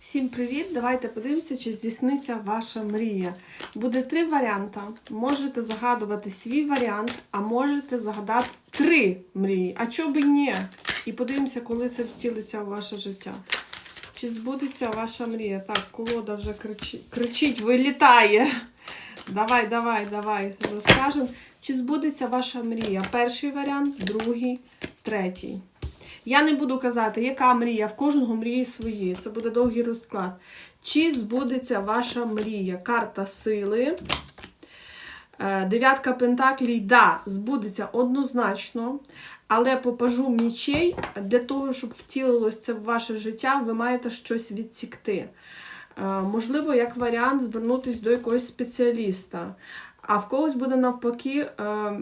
Всім привіт! Давайте подивимося, чи здійсниться ваша мрія. Буде три варіанти. Можете загадувати свій варіант, а можете загадати три мрії. А чого б і ні? І подивимося, коли це втілиться в ваше життя. Чи збудеться ваша мрія? Так, колода вже кричить, кричить вилітає. Давай, давай, давай, розкажемо. Чи збудеться ваша мрія? Перший варіант, другий, третій. Я не буду казати, яка мрія, в кожного мрії свої. Це буде довгий розклад. Чи збудеться ваша мрія? Карта сили. Е, Дев'ятка Пентаклей, да, збудеться однозначно. Але по пажу мічей, для того, щоб втілилось це в ваше життя, ви маєте щось відсікти. Е, Можливо, як варіант звернутися до якогось спеціаліста. А в когось буде навпаки е,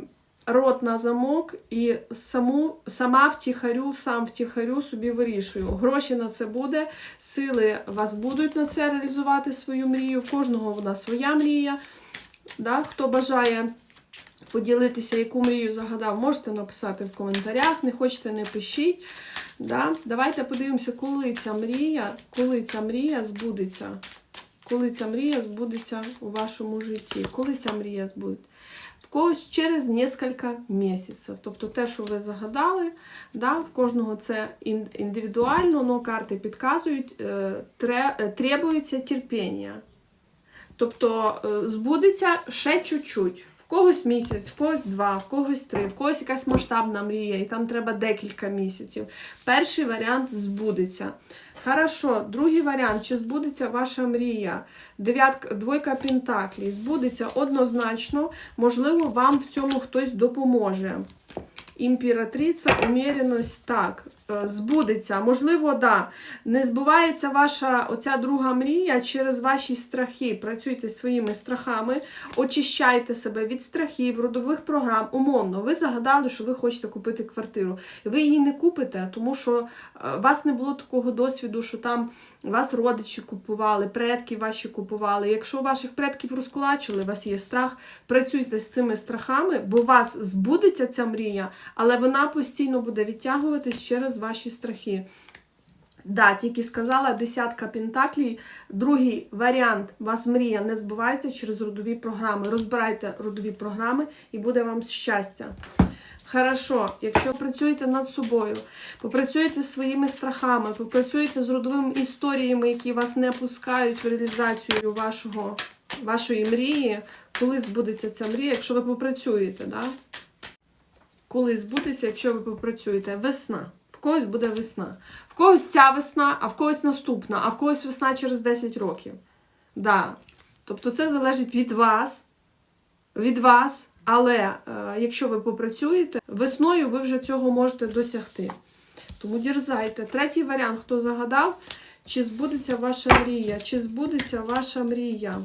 рот на замок і саму, сама втіхарю, сам втіхарю собі вирішую. Гроші на це буде, сили вас будуть на це реалізувати свою мрію. В кожного вона своя мрія. Да? Хто бажає поділитися, яку мрію загадав, можете написати в коментарях. Не хочете, не пишіть. Да? Давайте подивимося, коли ця мрія, коли ця мрія збудеться. Коли ця мрія збудеться у вашому житті. Коли ця мрія збудеться? В когось через несколько місяців. Тобто те, що ви загадали, да, в кожного це індивідуально, але карти підказують, е, е, требується терпіння. Тобто е, збудеться ще чуть-чуть. Когось місяць, в когось два, в когось три, в когось якась масштабна мрія, і там треба декілька місяців. Перший варіант збудеться. Хорошо, другий варіант, чи збудеться ваша мрія? Дев'ятка, двойка пентаклей. Збудеться однозначно, можливо, вам в цьому хтось допоможе. Імператриця, уміреність, так, збудеться. Можливо, да. Не збувається ваша оця друга мрія через ваші страхи. Працюйте своїми страхами, очищайте себе від страхів, родових програм. Умовно, ви загадали, що ви хочете купити квартиру. Ви її не купите, тому що е, у вас не було такого досвіду, що там вас родичі купували, предки ваші купували. Якщо ваших предків розкулачили, у вас є страх, працюйте з цими страхами, бо у вас збудеться ця мрія, але вона постійно буде відтягуватись через ваші страхи. Да, тільки сказала десятка пентаклей. Другий варіант, вас мрія не збувається через родові програми. Розбирайте родові програми і буде вам щастя. Хорошо, якщо працюєте над собою, попрацюєте своїми страхами, попрацюєте з родовими історіями, які вас не пускають в реалізацію вашого, вашої мрії, коли збудеться ця мрія, якщо ви попрацюєте, да? коли збудеться, якщо ви попрацюєте, весна. В когось буде весна. В когось ця весна, а в когось наступна, а в когось весна через 10 років. Да. Тобто це залежить від вас, від вас, але е, якщо ви попрацюєте, весною ви вже цього можете досягти. Тому дерзайте. Третій варіант, хто загадав, чи збудеться ваша мрія, чи збудеться ваша мрія.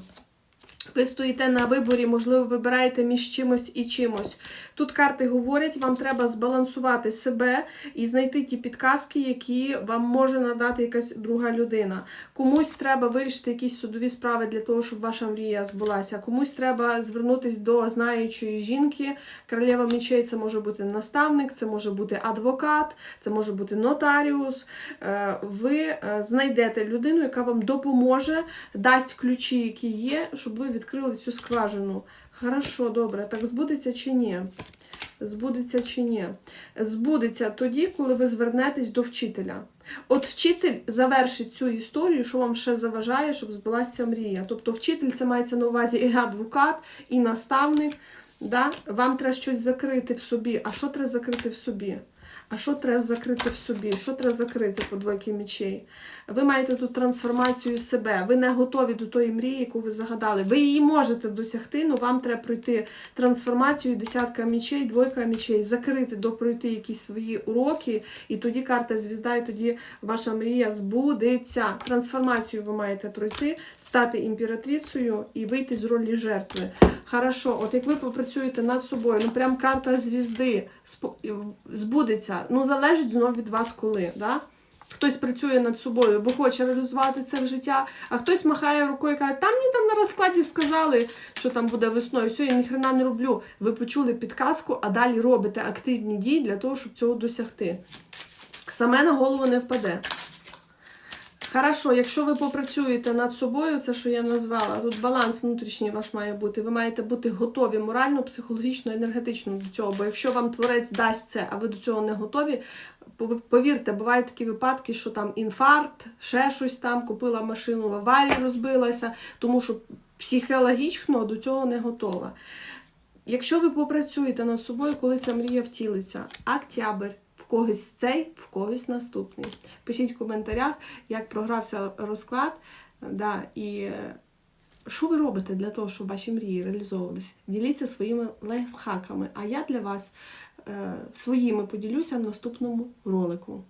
Ви стоїте на виборі, можливо, вибираєте між чимось і чимось. Тут карти говорять, вам треба збалансувати себе і знайти ті підказки, які вам може надати якась друга людина. Комусь треба вирішити якісь судові справи для того, щоб ваша мрія збулася. Комусь треба звернутися до знаючої жінки. Королева мечей це може бути наставник, це може бути адвокат, це може бути нотаріус. Е, Ви е, знайдете людину, яка вам допоможе, дасть ключі, які є, щоб ви відкрили цю скважину. Хорошо, добре, так збудеться чи ні? Збудеться чи ні? Збудеться тоді, коли ви звернетесь до вчителя. От вчитель завершить цю історію, що вам ще заважає, щоб збулася мрія. Тобто вчитель це мається на увазі і адвокат, і наставник. Да? Вам треба щось закрити в собі. А що треба закрити в собі? А що треба закрити в собі? Що треба закрити по двойки мечей? Ви маєте тут трансформацію себе. Ви не готові до тої мрії, яку ви загадали. Ви її можете досягти, але вам треба пройти трансформацію, десятка мечей, двойка мечей, закрити, допройти якісь свої уроки, і тоді карта звізда, і тоді ваша мрія збудеться. Трансформацію ви маєте пройти, стати імператрицею і вийти з ролі жертви. Хорошо, от як ви попрацюєте над собою, ну прям карта звізди збудеться. Ну, залежить знову від вас коли. Да? Хтось працює над собою, бо хоче реалізувати це в життя, а хтось махає рукою і каже, там мені там на розкладі сказали, що там буде весною. Все, я ніхрена не роблю. Ви почули підказку, а далі робите активні дії для того, щоб цього досягти. Саме на голову не впаде. Хорошо, якщо ви попрацюєте над собою, це що я назвала, тут баланс внутрішній ваш має бути. Ви маєте бути готові морально, психологічно, енергетично до цього. Бо якщо вам творець дасть це, а ви до цього не готові, повірте, бувають такі випадки, що там інфаркт, ще щось там, купила машину в аварії, розбилася, тому що психологічно до цього не готова. Якщо ви попрацюєте над собою, коли ця мрія втілиться, октябрь, когось цей, в когось наступний. Пишіть в коментарях, як програвся розклад. Да, і е, що ви робите для того, щоб ваші мрії реалізовувалися? Діліться своїми лайфхаками. А я для вас е, своїми поділюся в наступному ролику.